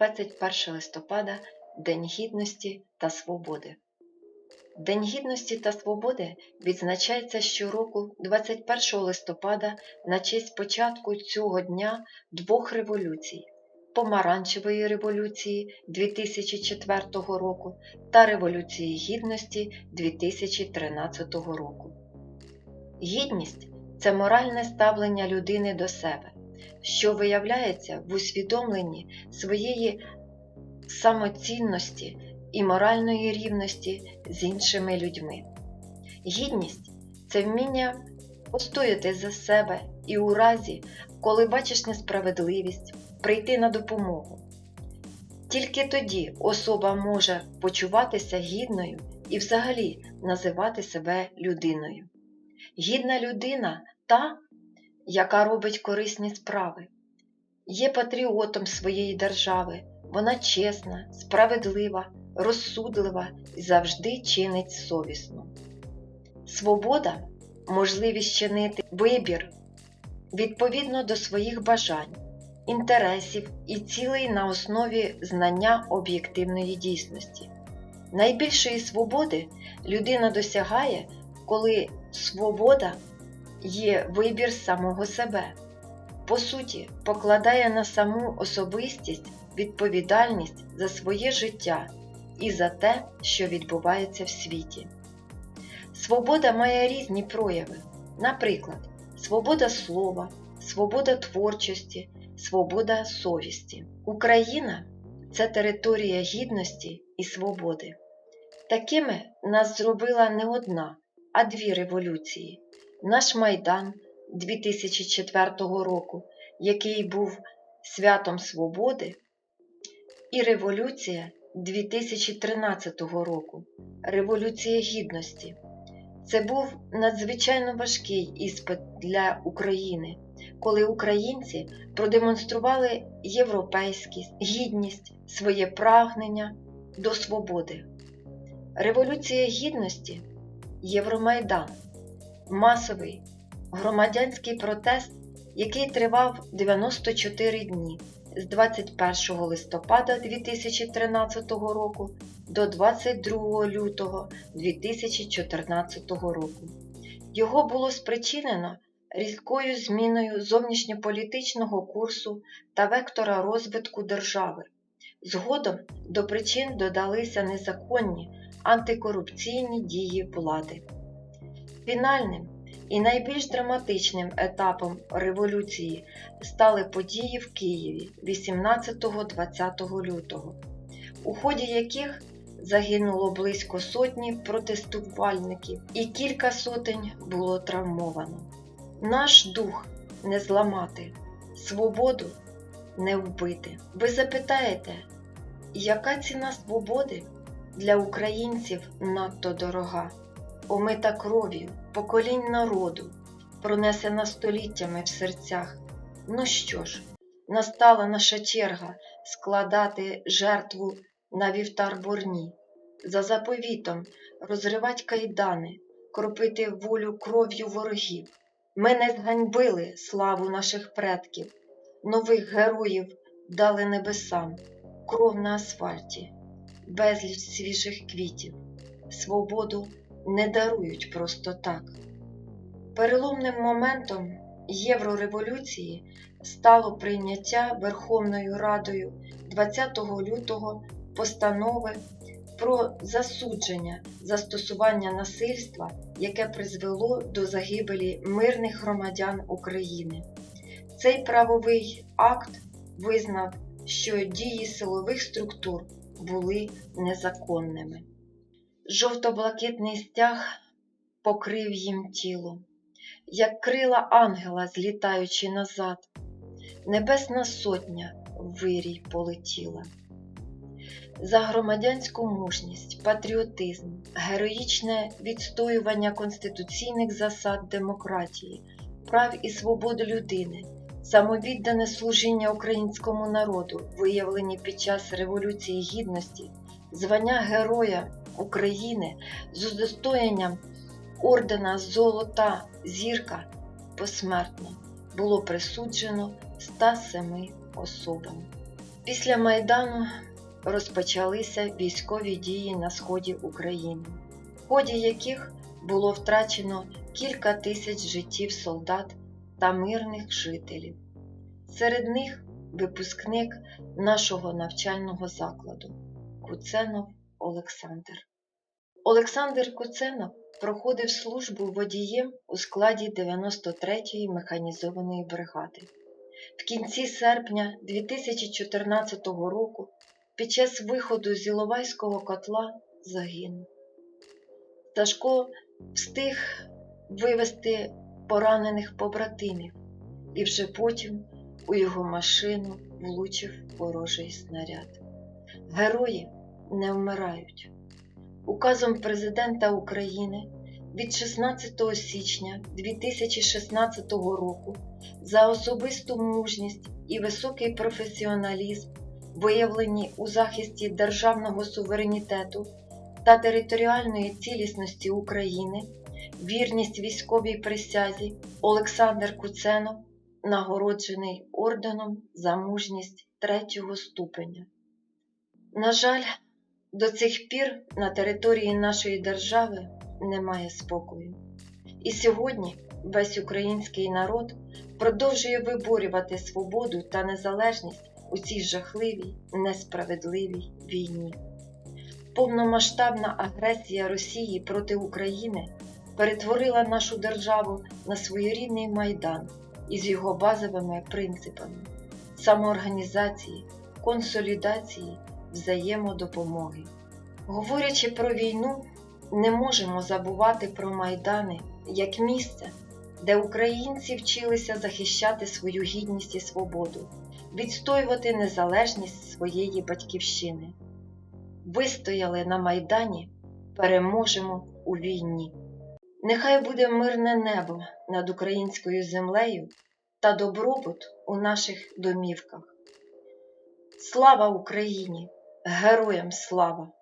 21 листопада День Гідності та Свободи. День Гідності та Свободи відзначається щороку 21 листопада на честь початку цього дня двох революцій Помаранчевої революції 2004 року та Революції Гідності 2013 року. Гідність це моральне ставлення людини до себе, що виявляється в усвідомленні своєї самоцінності і моральної рівності з іншими людьми. Гідність це вміння постояти за себе і у разі, коли бачиш несправедливість, прийти на допомогу. Тільки тоді особа може почуватися гідною і взагалі називати себе людиною. Гідна людина та, яка робить корисні справи, є патріотом своєї держави, вона чесна, справедлива, розсудлива і завжди чинить совісно. Свобода можливість чинити вибір відповідно до своїх бажань, інтересів і цілей на основі знання об'єктивної дійсності. Найбільшої свободи людина досягає, коли свобода є вибір самого себе, по суті, покладає на саму особистість відповідальність за своє життя і за те, що відбувається в світі. Свобода має різні прояви, наприклад, свобода слова, свобода творчості, свобода совісті. Україна це територія гідності і свободи. Такими нас зробила не одна, а дві революції. Наш Майдан 2004 року, який був святом свободи, і революція 2013 року Революція Гідності. Це був надзвичайно важкий іспит для України, коли українці продемонстрували європейськість, гідність, своє прагнення до свободи. Революція Гідності Євромайдан масовий громадянський протест, який тривав 94 дні з 21 листопада 2013 року до 22 лютого 2014 року. Його було спричинено різкою зміною зовнішньополітичного курсу та вектора розвитку держави. Згодом до причин додалися незаконні антикорупційні дії влади. Фінальним і найбільш драматичним етапом революції стали події в Києві 18-20 лютого, у ході яких загинуло близько сотні протестувальників і кілька сотень було травмовано. Наш дух не зламати, свободу не вбити. Ви запитаєте, яка ціна свободи для українців надто дорога? омита кров'ю, поколінь народу, пронесена століттями в серцях. Ну що ж, настала наша черга складати жертву на вівтар борні, за заповітом розривать кайдани, кропити волю кров'ю ворогів. Ми не зганьбили славу наших предків, нових героїв дали небесам, кров на асфальті, безліч свіжих квітів, свободу не дарують просто так. Переломним моментом Єврореволюції стало прийняття Верховною Радою 20 лютого постанови про засудження застосування насильства, яке призвело до загибелі мирних громадян України. Цей правовий акт визнав, що дії силових структур були незаконними. Жовто-блакитний стяг покрив їм тіло, як крила ангела, злітаючи назад, Небесна сотня вирій полетіла. За громадянську мужність, патріотизм, героїчне відстоювання конституційних засад демократії, прав і свободи людини, самовіддане служіння українському народу, виявлені під час Революції Гідності, звання Героя України з удостоєнням ордена Золота Зірка посмертно було присуджено 107 особам. Після Майдану розпочалися військові дії на сході України, в ході яких було втрачено кілька тисяч життів солдат та мирних жителів. Серед них випускник нашого навчального закладу Куценов Олександр. Олександр Куценов проходив службу водієм у складі 93-ї механізованої бригади. В кінці серпня 2014 року під час виходу з Іловайського котла загинув. Сашко встиг вивезти поранених побратимів, і вже потім у його машину влучив ворожий снаряд. Герої не вмирають. Указом Президента України від 16 січня 2016 року за особисту мужність і високий професіоналізм, виявлені у захисті державного суверенітету та територіальної цілісності України, вірність військовій присязі Олександр Куценов нагороджений орденом за мужність третього ступеня. На жаль, до цих пір на території нашої держави немає спокою. І сьогодні весь український народ продовжує виборювати свободу та незалежність у цій жахливій, несправедливій війні. Повномасштабна агресія Росії проти України перетворила нашу державу на своєрідний майдан із його базовими принципами самоорганізації, консолідації, взаємодопомоги. Говорячи про війну, не можемо забувати про майдани як місце, де українці вчилися захищати свою гідність і свободу, відстоювати незалежність своєї батьківщини. Вистояли на майдані, переможемо у війні. Нехай буде мирне небо над українською землею та добробут у наших домівках. Слава Україні! Героям слава!